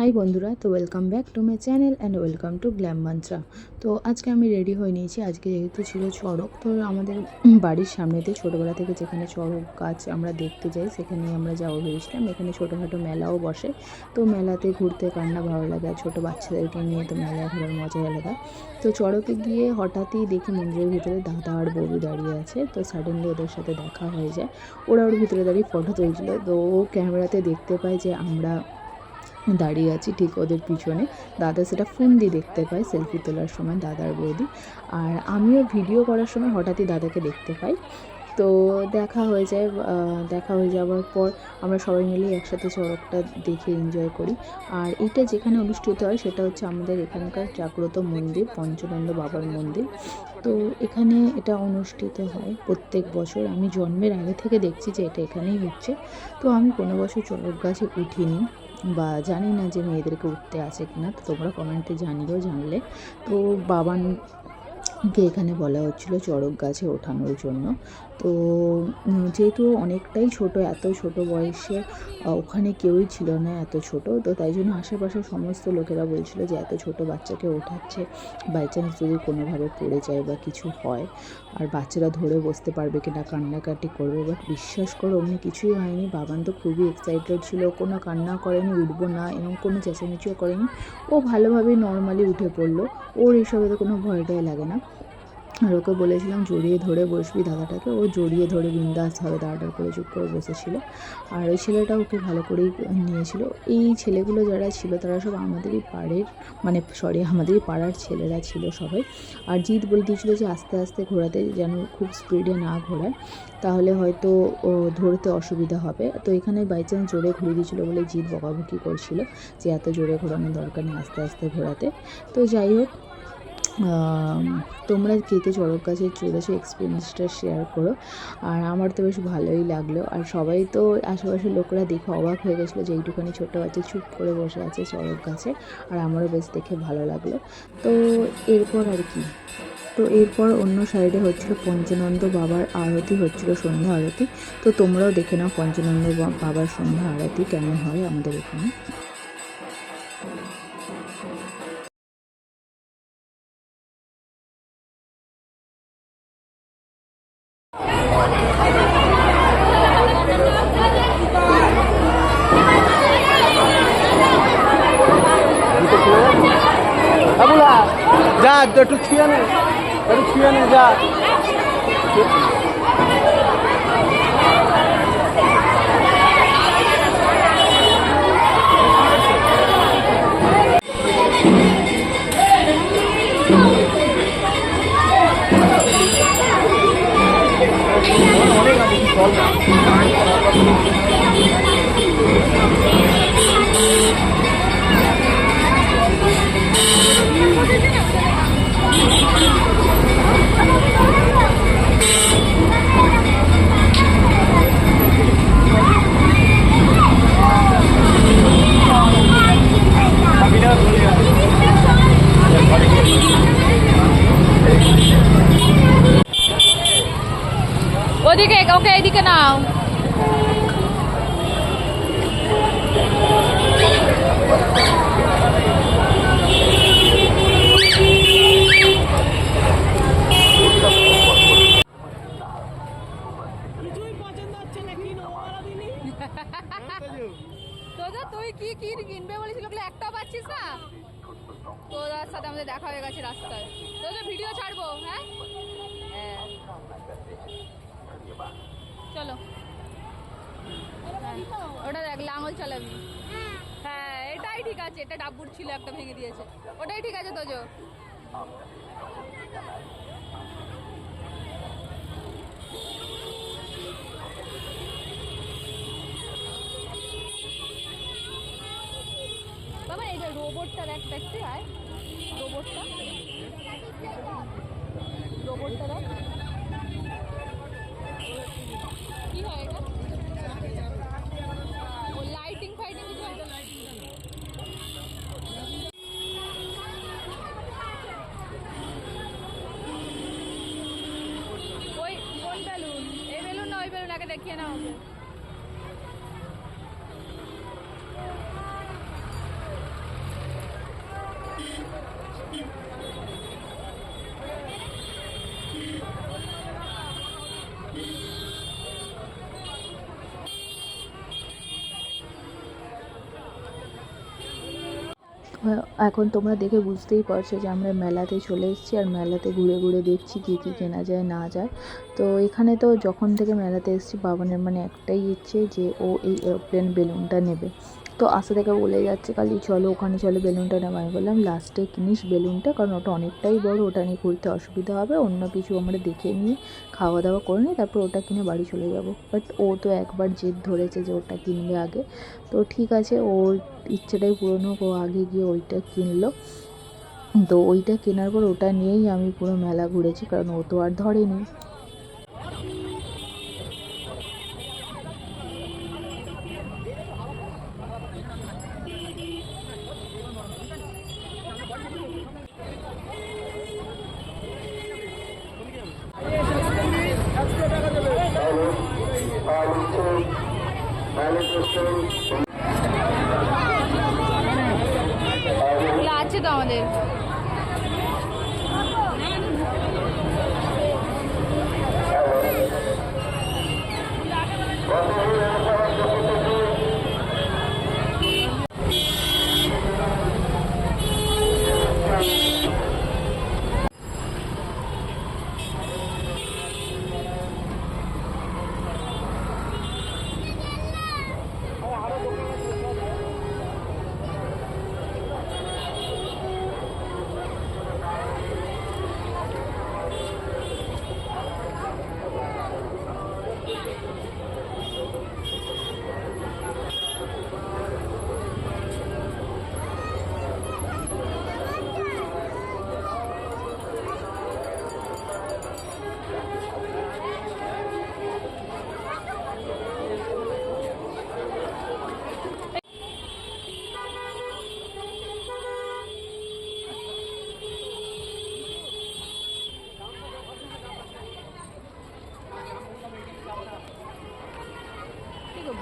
High বন্ধুরা, তো welcome back to my channel and welcome to Glam Mantra তো আজকে আমি রেডি হয়ে নিয়েছি, আজকে যেহেতু ছিল চড়ক, তো আমাদের বাড়ির সামনেতে ছোটোবেলা থেকে যেখানে চড়ক গাছ আমরা দেখতে যাই সেখানে আমরা যাব ভেবেছিলাম। এখানে ছোটোখাটো মেলাও বসে, তো মেলাতে ঘুরতে কান্না ভালো লাগে, আর ছোটো বাচ্চাদেরকে নিয়ে তো মেলায় ঘোরার মজাই আলাদা। তো চড়কে গিয়ে হঠাৎই দেখি মন্দিরের ভিতরে দাদা আর বৌদি দাঁড়িয়ে আছে, তো সাডেনলি ওদের সাথে দেখা হয়ে যায়। ওরা ওর ভিতরে দাঁড়িয়ে ফটো তুলছিল, তো ও ক্যামেরাতে দেখতে পায় যে আমরা দাঁড়িয়ে আছি ঠিক ওদের পিছনে। দাদা সেটা ফোন দিয়ে দেখতে পায় সেলফি তোলার সময় দাদার বৌদি। আর আমিও ভিডিও করার সময় হঠাৎই দাদাকে দেখতে পাই। তো দেখা হয়ে যায় দেখা হয়ে যাওয়ার পর আমরা সবাই মিলে একসাথে চড়কটা দেখে এনজয় করি। আর এটা যেখানে অনুষ্ঠিত হয় সেটা হচ্ছে আমাদের এখানকার জাগ্রত মন্দির, পঞ্চনন্দ বাবার মন্দির। তো এখানে এটা অনুষ্ঠিত হয় প্রত্যেক বছর। আমি জন্মের আগে থেকে দেখছি যে এটা এখানেই হচ্ছে। তো আমি কোনো বছর চড়ক গাছে উঠিনি। বা জানি না যে মেয়েদেরকে উঠতে আছে কি না তো তোমরা কমেন্টে জানিও জানলে। তো বাবানকে এখানে বলা হচ্ছিল চড়ক গাছে ওঠানোর জন্য। তো যেহেতু অনেকটাই ছোট, এত ছোট বয়সে ওখানে কেউই ছিল না এত ছোট। তো তাই জন্য আশেপাশের সমস্ত লোকেরা বলছিল যে, এত ছোট বাচ্চাকে ওঠাচ্ছে। বাই চান্স যদি কোনোভাবে পড়ে যায় বা কিছু হয়, আর বাচ্চারা ধরে বসতে পারবে কিনা, কান্নাকাটি করবে। বাট বিশ্বাস করো, অমনি কিছুই হয়নি। বাবান তো খুবই এক্সাইটেড ছিল। কোনো কান্না করেনি, উঠবো না এবং কোনো চেঁচামেচিও করেনি। ও ভালোভাবে নর্মালি উঠে পড়ল। ওর এসবে তো কোনো ভয় টয় লাগে না। আর ওকে বলেছিলাম, জড়িয়ে ধরে বসবি দাদাটাকে। ও জড়িয়ে ধরে বিন্দাসভাবে দাঁড়াটার করে চুপ করে বসেছিল। আর ওই ছেলেটা ওকে ভালো করেই নিয়েছিল। এই ছেলেগুলো যারা ছিল, তারা সব আমাদেরই পাড়ের মানে সরি, আমাদেরই পাড়ার ছেলেরা ছিল সবাই। আর জিৎ বলে দিয়েছিল যে, আস্তে আস্তে ঘোরাতে যেন খুব স্পিডে না ঘোরায়, তাহলে হয়তো ধরতে অসুবিধা হবে। তো এখানে বাই চান্স জোরে ঘুরিয়ে দিয়েছিল বলে জিৎ বকাবকি করছিল যে, এত জোরে ঘোরানোর দরকার নেই আস্তে আস্তে ঘোরাতে। তো যাই হোক তোমরা কে কে চড়ক গাছে চড়েছো এক্সপিরিয়েন্সটা শেয়ার করো। আর আমার তো বেশ ভালোই লাগল। আর সবাই তো আশেপাশের লোকরা দেখে অবাক হয়ে গেছিল যে এইটুখানি ছোট্ট বাচ্চা চুপ করে বসে আছে চড়ক গাছে। আর আমারও বেশ দেখে ভালো লাগল। তো এরপর আর কি? তো এরপর অন্য সাইডে হচ্ছিল পঞ্চানন্দ বাবার আরতি হচ্ছিল, সন্ধ্যা আরতি। তো তোমরাও দেখে নাও পঞ্চানন্দ বাবার সন্ধ্যা আরতি কেমন হয় আমাদের এখানে। যা একটু ছুঁয়ে নে একটু ছুঁয়ে নে যা। হয়ে গেছে রাস্তায়। তোদের ভিডিও ছাড়বো হ্যাঁ? হ্যাঁ। চলো। হ্যাঁ, ওটা দেখ লাঙল চালাবি। হ্যাঁ এটাই ঠিক আছে এটা ডাব্বুর ছিল একটা ভেঙে দিয়েছে। ওটাই ঠিক আছে তোজো। বাবা এই যে রোবটটা দেখ দেখতে আয় রোবটটা রোবটটা কি হয় এটা? ও লাইটিং ফাইটিং কিছু হয়? ওই কোন বেলুন এই বেলুন না, ওই বেলুন, আগে দেখিয়ে নাও ওকে আহ, এখন তোমরা দেখে বুঝতেই পারছ যে আমরা মেলাতে চলে এসেছি আর মেলাতে ঘুরে ঘুরে দেখছি কী কী কেনা যায়, না যায়। তো এখানে তো যখন থেকে মেলাতে এসেছি, বাবানের মানে একটাই ইচ্ছে যে ও এই এরোপ্লেন বেলুনটা নেবে। তো আশা থেকে বলে যাচ্ছে খালি, চলো ওখানে চলো বেলুনটা নেব আমি বললাম লাস্টে কিনিস বেলুনটা কারণ ওটা অনেকটাই বড়, ওটা নিয়ে ঘুরতে অসুবিধা হবে। অন্য কিছু আমরা দেখে নিয়ে খাওয়া দাওয়া করে নিই তারপর ওটা কিনে বাড়ি চলে যাব। বাট ও তো একবার জেদ ধরেছে যে ওটা কিনবে আগে। তো ঠিক আছে, ওর ইচ্ছেটাই পূরণ হোক, ও আগে গিয়ে ওইটা কিনলো। তো ওইটা কেনার পর ওটা নিয়েই আমি পুরো মেলা ঘুরেছি, কারণ ও তো আর ধরেনি। এগুলো আছে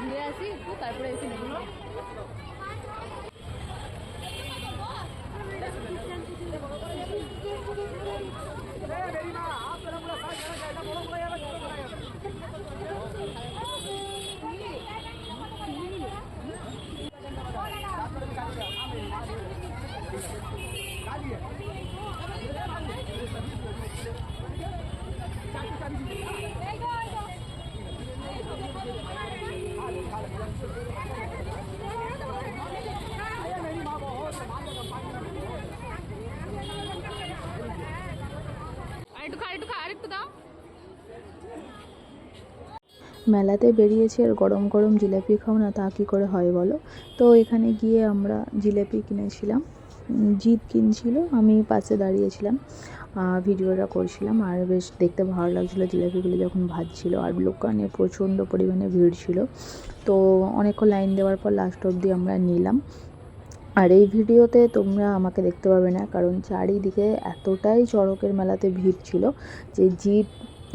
ঘুরে আসি একটু, তারপরে এসে নেব আর মেলাতে বেরিয়েছি আর গরম গরম জিলাপি খাও না, তা কী করে হয় বলো? তো এখানে গিয়ে আমরা জিলাপি কিনেছিলাম। জিৎ কিনছিল, আমি পাশে দাঁড়িয়েছিলাম। ভিডিওটা করছিলাম আর বেশ দেখতে ভালো লাগছিল। জিলাপিগুলি যখন ভাজছিল আর দোকানে প্রচণ্ড পরিমাণে ভিড় ছিল। তো অনেকক্ষণ লাইন দেওয়ার পর লাস্ট অবধি আমরা নিলাম। আর এই ভিডিওতে তোমরা আমাকে দেখতে পাবে না, কারণ চারিদিকে এতটাই চড়কের মেলাতে ভিড় ছিল যে জিৎ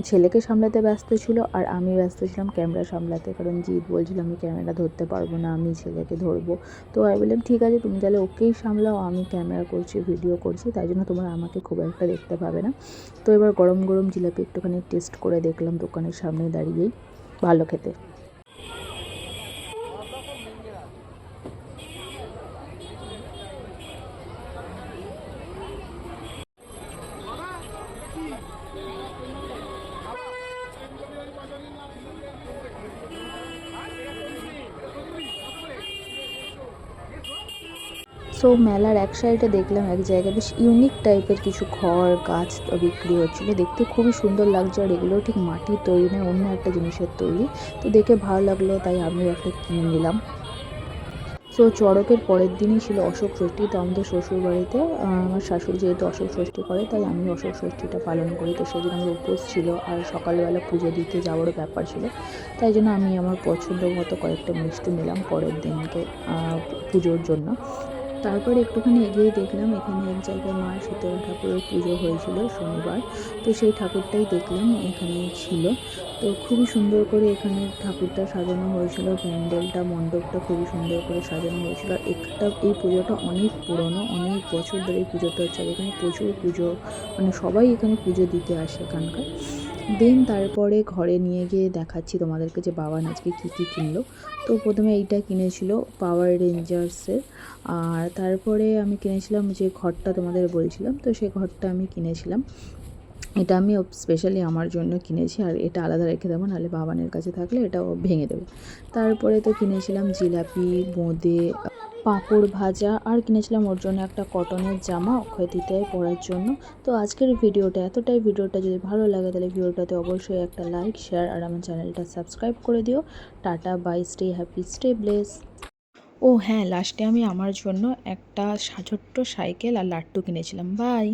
ছেলেকে সামলাতে ব্যস্ত ছিল আর আমি ব্যস্ত ছিলাম ক্যামেরা সামলাতে, কারণ জিৎ বলছিল আমি ক্যামেরা ধরতে পারব না, আমি ছেলেকে ধরবো। তো আমি বললাম, ঠিক আছে, তুমি তাহলে ওকেই সামলাও, আমি ক্যামেরা করছি, ভিডিও করছি, তাই জন্য তোমরা আমাকে খুব একটা দেখতে পাবে না। তো এবার গরম গরম জিলাপি একটুখানি টেস্ট করে দেখলাম দোকানের সামনে দাঁড়িয়েই, ভালো খেতে। সো মেলার এক সাইডে দেখলাম এক জায়গায় বেশ ইউনিক টাইপের কিছু ঘর, গাছ বিক্রি হচ্ছিল। দেখতে খুবই সুন্দর লাগছে আর এগুলো ঠিক মাটির তৈরি নয় অন্য একটা জিনিসের তৈরি। তো দেখে ভালো লাগল, তাই আমিও একটা কিনে নিলাম। সো চড়কের পরের দিনই ছিল অশোক ষষ্ঠী, তো আমাদের শ্বশুরবাড়িতে আমার শাশুড়ি যেহেতু অশোক ষষ্ঠী করে, তাই আমি অশোক ষষ্ঠীটা পালন করি। তো সেদিন আমার উপোস ছিল, আর সকালবেলা পুজো দিতে যাওয়ারও ব্যাপার ছিল। তাই জন্য আমি আমার পছন্দ মতো কয়েকটা মিষ্টি নিলাম পরের দিনকে পুজোর জন্য। তারপর একটুখানি এগিয়ে দেখলাম, এখানে এক জায়গায় মা শীতলা ঠাকুরের পুজো হয়েছিল শনিবার। তো সেই ঠাকুরটাই দেখলাম, এখানে ছিল। তো খুবই সুন্দর করে এখানে ঠাকুরটা সাজানো হয়েছিল, প্যান্ডেলটা, মণ্ডপটা খুবই সুন্দর করে সাজানো হয়েছিল। একটা, এই পুজোটা অনেক পুরনো, অনেক বছর ধরে এই পুজোটা হচ্ছে। এখানে প্রচুর পুজো মানে সবাই এখানে পুজো দিতে আসে এখানকার। দেন তারপরে ঘরে নিয়ে গিয়ে দেখাচ্ছি তোমাদেরকে যে বাবা আজকে কী কী কিনলো। তো প্রথমে এইটা কিনেছিল পাওয়ার রেঞ্জার্সের আর তারপরে আমি কিনেছিলাম যে ঘরটা তোমাদের বলছিলাম, তো সেই ঘরটা আমি কিনেছিলাম। এটা আমি স্পেশালি আমার জন্য কিনেছি, আর এটা আলাদা রেখে দেবো, নাহলে বাবানের কাছে থাকলে এটাও ভেঙে দেবে। তারপরে তো কিনেছিলাম জিলাপি বোঁদে পাঁপড় ভাজা আর কিনেছিলাম ওর জন্য একটা কটনের জামা অক্ষয় তৃতীয়ায় পরার জন্য। তো আজকের ভিডিওটা এতটাই। ভিডিওটা যদি ভালো লাগে, তাহলে ভিডিওটাতে অবশ্যই একটা লাইক শেয়ার আর আমার চ্যানেলটা সাবস্ক্রাইব করে দিও। Tata bye stay happy stay bless ও হ্যাঁ লাস্টে আমি আমার জন্য একটা ছোট্ট সাইকেল আর লাট্টু কিনেছিলাম। বাই